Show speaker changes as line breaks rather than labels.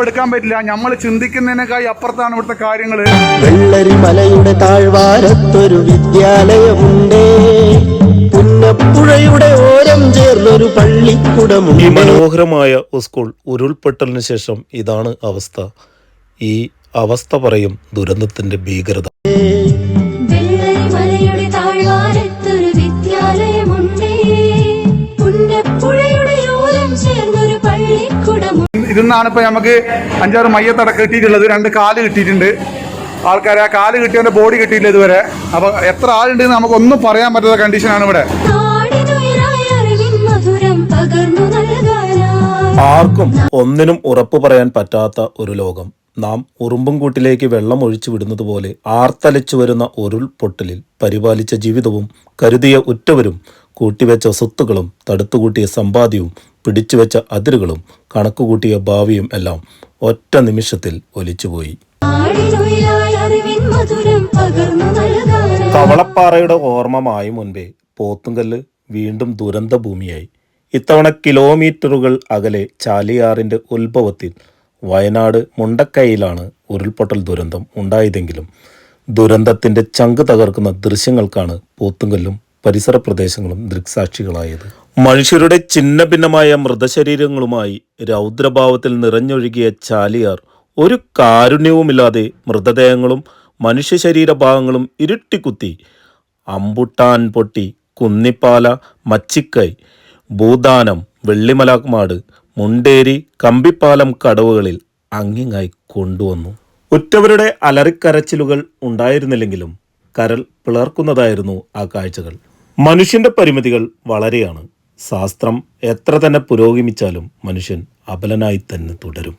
എടുക്കാൻ പറ്റില്ല. നമ്മൾ ചിന്തിക്കുന്നതിനേക്കായി അപ്പുറത്താണ് ഇവിടുത്തെ കാര്യങ്ങൾ
വെള്ളരി മലയുടെ താഴ്വാരത്തൊരു വിദ്യാലയമുണ്ട്. പുന്നപ്പുഴയുടെ ഓരം ചേർന്നൊരു
ഈ
പള്ളിക്കുടമുണ്ട്
മനോഹരമായ സ്കൂൾ ഉരുൾപൊട്ടലിന് ശേഷം ഇതാണ് അവസ്ഥ. ഈ അവസ്ഥ പറയും ദുരന്തത്തിന്റെ ഭീകരത.
ഇതിന്നാണ് ഇപ്പൊ നമുക്ക് അഞ്ചാറ് മയ്യത്തടക്കം കിട്ടിയിട്ടുള്ളത്. രണ്ട് കാൽ കിട്ടിയിട്ടുണ്ട്. ആൾക്കാർ ആ കാൽ കിട്ടിയവന്റെ ബോഡി കിട്ടിയില്ല ഇതുവരെ. അപ്പൊ എത്ര ആളുണ്ട് എന്ന് നമുക്കൊന്നും പറയാൻ പറ്റാത്ത കണ്ടീഷനാണ് ഇവിടെ.
ആർക്കും ഒന്നിനും ഉറപ്പ് പറയാൻ പറ്റാത്ത ഒരു ലോകം. നാം ഉറുമ്പും കൂട്ടിലേക്ക് വെള്ളം ഒഴിച്ചു വിടുന്നത് പോലെ ആർത്തലിച്ചു വരുന്ന ഉരുൾപൊട്ടലിൽ പരിപാലിച്ച ജീവിതവും കരുതിയ ഉറ്റവരും കൂട്ടിവെച്ച സ്വത്തുക്കളും തടുത്തുകൂട്ടിയ സമ്പാദ്യവും പിടിച്ചുവെച്ച അതിരുകളും കണക്കുകൂട്ടിയ ഭാവിയും എല്ലാം ഒറ്റ നിമിഷത്തിൽ ഒലിച്ചുപോയി. കവളപ്പാറയുടെ ഓർമ്മമായി മുൻപേ പോത്തുങ്കല്ല് വീണ്ടും ദുരന്ത ഭൂമിയായി ഇത്തവണ കിലോമീറ്ററുകൾ അകലെ ചാലിയാറിന്റെ ഉത്ഭവത്തിൽ വയനാട് മുണ്ടക്കൈയിലാണ് ഉരുൾപൊട്ടൽ ദുരന്തം ഉണ്ടായതെങ്കിലും ദുരന്തത്തിന്റെ ചങ്ക് തകർക്കുന്ന ദൃശ്യങ്ങൾക്കാണ് പോത്തുങ്കല്ലും പരിസര പ്രദേശങ്ങളും ദൃക്സാക്ഷികളായത്. മനുഷ്യരുടെ ചിന്ന ഭിന്നമായ മൃതശരീരങ്ങളുമായി രൗദ്രഭാവത്തിൽ നിറഞ്ഞൊഴുകിയ ചാലിയാർ ഒരു കാരുണ്യവുമില്ലാതെ മൃതദേഹങ്ങളും മനുഷ്യ ശരീരഭാഗങ്ങളും ഇരുട്ടിക്കുത്തി. അമ്പുട്ടാൻ പൊട്ടി കുന്നിപ്പാല മച്ചിക്കൈ ഭൂദാനം വെള്ളിമലാക്മാട് മുണ്ടേരി കമ്പിപ്പാലം കടവുകളിൽ അങ്ങിങ്ങായി കൊണ്ടുവന്നു. ഉറ്റവരുടെ അലറിക്കരച്ചിലുകൾ ഉണ്ടായിരുന്നില്ലെങ്കിലും കരൾ പിളർക്കുന്നതായിരുന്നു ആ കാഴ്ചകൾ. മനുഷ്യന്റെ പരിമിതികൾ വളരെയാണ്. ശാസ്ത്രം എത്ര തന്നെ പുരോഗമിച്ചാലും മനുഷ്യൻ അബലനായി തന്നെ തുടരും.